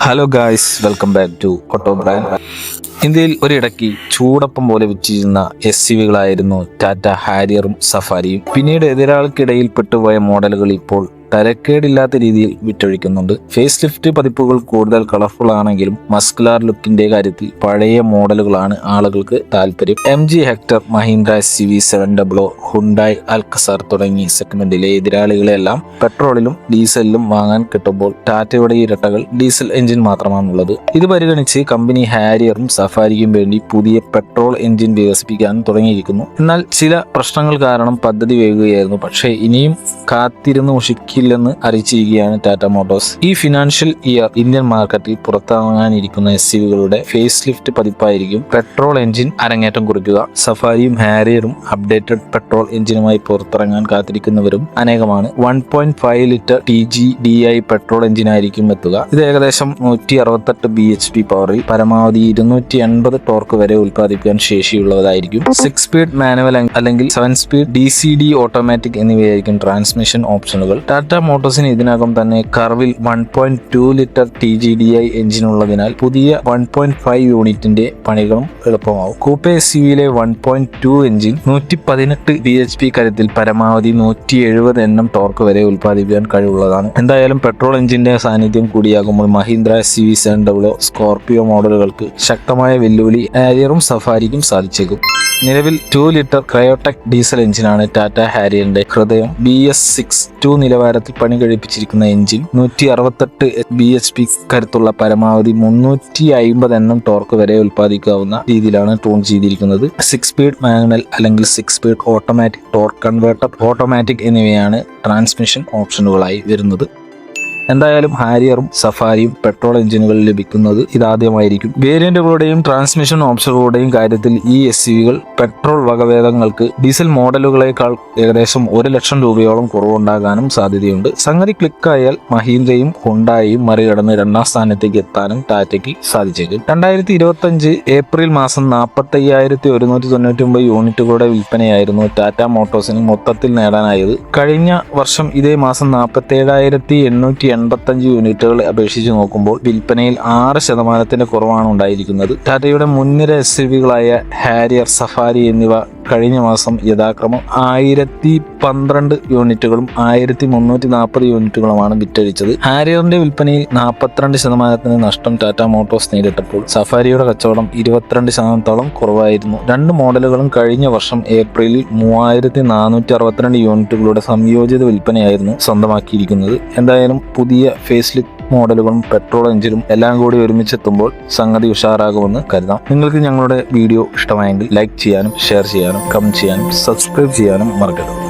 Hello guys welcome back to കൊട്ടോ ബ്രാൻ ഇന്ത്യയിൽ ഒരിടയ്ക്ക് ചൂടപ്പം പോലെ വിറ്റിരുന്ന എസ് സി വികളായിരുന്നു ടാറ്റ ഹാരിയറും സഫാരിയും പിന്നീട് എതിരാളിക്കിടയിൽ പെട്ടുപോയ മോഡലുകൾ ഇപ്പോൾ തരക്കേടില്ലാത്ത രീതിയിൽ വിറ്റൊഴിക്കുന്നുണ്ട്. ഫേസ് ലിഫ്റ്റ് പതിപ്പുകൾ കൂടുതൽ കളർഫുൾ ആണെങ്കിലും മസ്കുലാർ ലുക്കിന്റെ കാര്യത്തിൽ പഴയ മോഡലുകളാണ് ആളുകൾക്ക് താല്പര്യം. M G Hector Mahindra C V seven double O Hyundai Alcazar തുടങ്ങി സെഗ്മെന്റിലെ എതിരാളികളെല്ലാം പെട്രോളിലും ഡീസലിലും വാങ്ങാൻ കിട്ടുമ്പോൾ ടാറ്റയുടെ ഇരട്ടകൾ ഡീസൽ എഞ്ചിൻ മാത്രമാണുള്ളത്. ഇത് പരിഗണിച്ച് കമ്പനി ഹാരിയറും സഫാരിക്കും വേണ്ടി പുതിയ പെട്രോൾ എഞ്ചിൻ വികസിപ്പിക്കാൻ തുടങ്ങിയിരിക്കുന്നു. എന്നാൽ ചില പ്രശ്നങ്ങൾ കാരണം പദ്ധതി വേഗുകയായിരുന്നു പക്ഷേ ഇനിയും കാത്തിരുന്ന് മുഷിക്കില്ലെന്ന് അറിയിച്ചിരിക്കുകയാണ് ടാറ്റ മോട്ടോഴ്സ്. ഈ ഫിനാൻഷ്യൽ ഇയർ ഇന്ത്യൻ മാർക്കറ്റിൽ പുറത്തിറങ്ങാനിരിക്കുന്ന എസ് സിവികളുടെ ഫേസ് ലിഫ്റ്റ് പതിപ്പായിരിക്കും പെട്രോൾ എഞ്ചിൻ അരങ്ങേറ്റം കുറിക്കുക. സഫാരിയും ഹാരിയറും അപ്ഡേറ്റഡ് പെട്രോൾ എഞ്ചിനുമായി പുറത്തിറങ്ങാൻ കാത്തിരിക്കുന്നവരും അനേകമാണ്. One point five litre T G D I petrol എഞ്ചിനായിരിക്കും എത്തുക. ഇത് ഏകദേശം നൂറ്റി അറുപത്തെട്ട് ബി എച്ച് പി പവറിൽ പരമാവധി ഇരുന്നൂറ്റി എൺപത് ടോർക്ക് വരെ ഉൽപ്പാദിപ്പിക്കാൻ ശേഷിയുള്ളതായിരിക്കും സിക്സ് സ്പീഡ് മാനുവൽ അല്ലെങ്കിൽ seven speed D C D automatic എന്നിവയായിരിക്കും transmission ഓപ്ഷനുകൾ ടാറ്റ മോട്ടോഴ്സിന് ഇതിനകം തന്നെ കർവിൽ one point two litre T G D I engine ഉള്ളതിനാൽ പുതിയ വൺ പോയിന്റ് ഫൈവ് യൂണിറ്റിന്റെ പണികളും എളുപ്പമാവും. കൂപ്പെ എസ് വിയിലെ വൺ പോയിന്റ് ടു എഞ്ചിൻ നൂറ്റി പതിനെട്ട് ബി എച്ച് പി കരുത്തിൽ പരമാവധി നൂറ്റി എഴുപത് എണ്ണം ടോർക്ക് വരെ ഉൽപ്പാദിപ്പിക്കാൻ കഴിവുള്ളതാണ്. എന്തായാലും പെട്രോൾ എഞ്ചിന്റെ സാന്നിധ്യം കൂടിയാകുമ്പോൾ Mahindra C V seven W Scorpio മോഡലുകൾക്ക് ശക്തമായ വെല്ലുവിളി ആരിയറും സഫാരിക്കും സാധിച്ചേക്കും. നിലവിൽ ടു ലിറ്റർ ക്രയോടെക് ഡീസൽ എഞ്ചിനാണ് ടാറ്റ ഹാരിയറിന്റെ ഹൃദയം. ബി എസ് സിക്സ് ടു നിലവാരത്തിൽ പണി കഴിപ്പിച്ചിരിക്കുന്ന എഞ്ചിൻ നൂറ്റി അറുപത്തെട്ട് ബി എച്ച് പി കരുത്തുള്ള പരമാവധി മുന്നൂറ്റി അയിമ്പത് എണ്ണം ടോർക്ക് വരെ ഉൽപ്പാദിക്കാവുന്ന രീതിയിലാണ് ട്യൂൺ ചെയ്തിരിക്കുന്നത്. സിക്സ് സ്പീഡ് മാനുവൽ അല്ലെങ്കിൽ six speed automatic torque converter automatic എന്നിവയാണ് ട്രാൻസ്മിഷൻ ഓപ്ഷനുകളായി വരുന്നത്. എന്തായാലും ഹാരിയറും സഫാരിയും പെട്രോൾ എഞ്ചിനുകൾ ലഭിക്കുന്നത് ഇതാദ്യമായിരിക്കും. വേരിയന്റുകളുടെയും ട്രാൻസ്മിഷൻ ഓപ്ഷനുകളുടെയും കാര്യത്തിൽ ഈ എസ് യുകൾ പെട്രോൾ വകഭേദങ്ങൾക്ക് ഡീസൽ മോഡലുകളേക്കാൾ ഏകദേശം ഒരു ലക്ഷം രൂപയോളം കുറവുണ്ടാകാനും സാധ്യതയുണ്ട്. സംഗതി ക്ലിക്കായാൽ മഹീന്ദ്രയും ഹുണ്ടായും മറികടന്ന് രണ്ടാം സ്ഥാനത്തേക്ക് എത്താനും ടാറ്റയ്ക്ക് സാധിച്ചേക്കും. രണ്ടായിരത്തി ഇരുപത്തി അഞ്ച് ഏപ്രിൽ മാസം നാൽപ്പത്തി അയ്യായിരത്തി ഒരുന്നൂറ്റി തൊണ്ണൂറ്റി ഒമ്പത് യൂണിറ്റുകളുടെ വിൽപ്പനയായിരുന്നു ടാറ്റ മോട്ടോഴ്സിന് മൊത്തത്തിൽ നേടാനായത്. കഴിഞ്ഞ വർഷം ഇതേ മാസം നാൽപ്പത്തി ഏഴായിരത്തി എണ്ണൂറ്റി എൺപത്തഞ്ച് യൂണിറ്റുകൾ അപേക്ഷിച്ച് നോക്കുമ്പോൾ വിൽപ്പനയിൽ ആറ് ശതമാനത്തിന്റെ കുറവാണ് ഉണ്ടായിരിക്കുന്നത്. ടാറ്റയുടെ മുൻനിര എസ് വികളായ ഹാരിയർ സഫാരി എന്നിവ കഴിഞ്ഞ മാസം യഥാക്രമം ആയിരത്തി പന്ത്രണ്ട് യൂണിറ്റുകളും ആയിരത്തി മുന്നൂറ്റി നാൽപ്പത് യൂണിറ്റുകളുമാണ് വിറ്റഴിച്ചത്. ഹാരിയറിന്റെ വിൽപ്പനയിൽ നാൽപ്പത്തിരണ്ട് ശതമാനത്തിന് നഷ്ടം ടാറ്റ മോട്ടോഴ്സ് നേരിട്ടപ്പോൾ സഫാരിയുടെ കച്ചവടം ഇരുപത്തിരണ്ട് ശതമാനത്തോളം കുറവായിരുന്നു. രണ്ട് മോഡലുകളും കഴിഞ്ഞ വർഷം ഏപ്രിലിൽ മൂവായിരത്തി നാനൂറ്റി അറുപത്തിരണ്ട് യൂണിറ്റുകളുടെ സംയോജിത വിൽപ്പനയായിരുന്നു സ്വന്തമാക്കിയിരിക്കുന്നത്. എന്തായാലും പുതിയ ഫേസ് ലിഫ്റ്റ് മോഡലുകളും പെട്രോൾ എഞ്ചിനും എല്ലാം കൂടി ഒരുമിച്ച് എത്തുമ്പോൾ സംഗതി ഉഷാറാകുമെന്ന് കരുതാം. നിങ്ങൾക്ക് ഞങ്ങളുടെ വീഡിയോ ഇഷ്ടമായെങ്കിൽ ലൈക്ക് ചെയ്യാനും ഷെയർ ചെയ്യാനും കമന്റ് ചെയ്യാനും സബ്സ്ക്രൈബ് ചെയ്യാനും മറക്കരുത്.